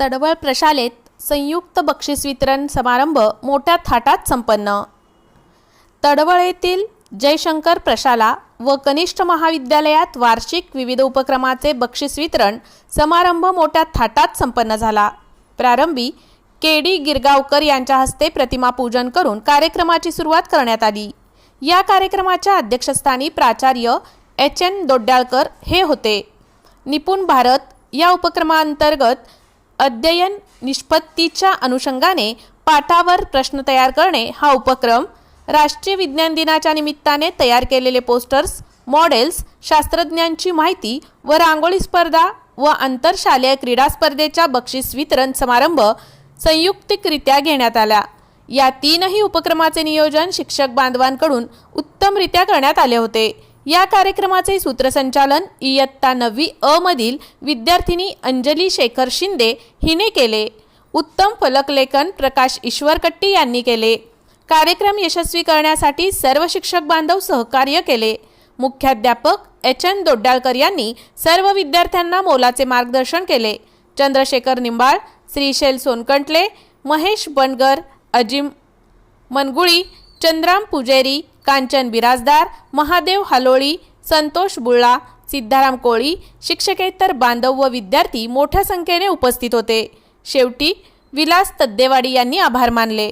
तडवळ प्रशालेत संयुक्त बक्षीस वितरण समारंभ मोठ्या थाटात संपन्न. तडवळ येथील जयशंकर प्रशाला व कनिष्ठ महाविद्यालयात वार्षिक विविध उपक्रमाचे बक्षीस वितरण समारंभ मोठ्या थाटात संपन्न झाला. प्रारंभी के डी गिरगावकर यांच्या हस्ते प्रतिमा पूजन करून कार्यक्रमाची सुरुवात करण्यात आली. या कार्यक्रमाच्या अध्यक्षस्थानी प्राचार्य एच एन दोड्याळकर हे होते. निपुण भारत या उपक्रमांतर्गत अध्ययन निष्पत्तीच्या अनुषंगाने पाठावर प्रश्न तयार करणे हा उपक्रम राष्ट्रीय विज्ञान दिनाच्या निमित्ताने तयार केलेले पोस्टर्स मॉडेल्स शास्त्रज्ञांची माहिती व रांगोळी स्पर्धा व आंतरशालेय क्रीडा स्पर्धेच्या बक्षीस वितरण समारंभ संयुक्तिकरित्या घेण्यात आला. या तीनही उपक्रमाचे नियोजन शिक्षक बांधवांकडून उत्तमरित्या करण्यात आले होते. या कार्यक्रमाचे सूत्रसंचालन इयत्ता नववी अ मधील विद्यार्थिनी अंजली शेखर शिंदे हिने केले. उत्तम फलकलेखन प्रकाश ईश्वरकट्टी यांनी केले. कार्यक्रम यशस्वी करण्यासाठी सर्व शिक्षक बांधव सहकार्य केले. मुख्याध्यापक एच एन दोड्डाळकर यांनी सर्व विद्यार्थ्यांना मोलाचे मार्गदर्शन केले. चंद्रशेखर निंबाळ श्रीशैल सोनकंटले महेश बनगर अजिम मनगुळी चंद्राम पुजेरी कांचन बिराजदार महादेव हालोळी संतोष बुळ्ळा सिद्धाराम कोळी शिक्षकेतर बांधव व विद्यार्थी मोठ्या संख्येने उपस्थित होते. शेवटी विलास तद्देवाडी यांनी आभार मानले.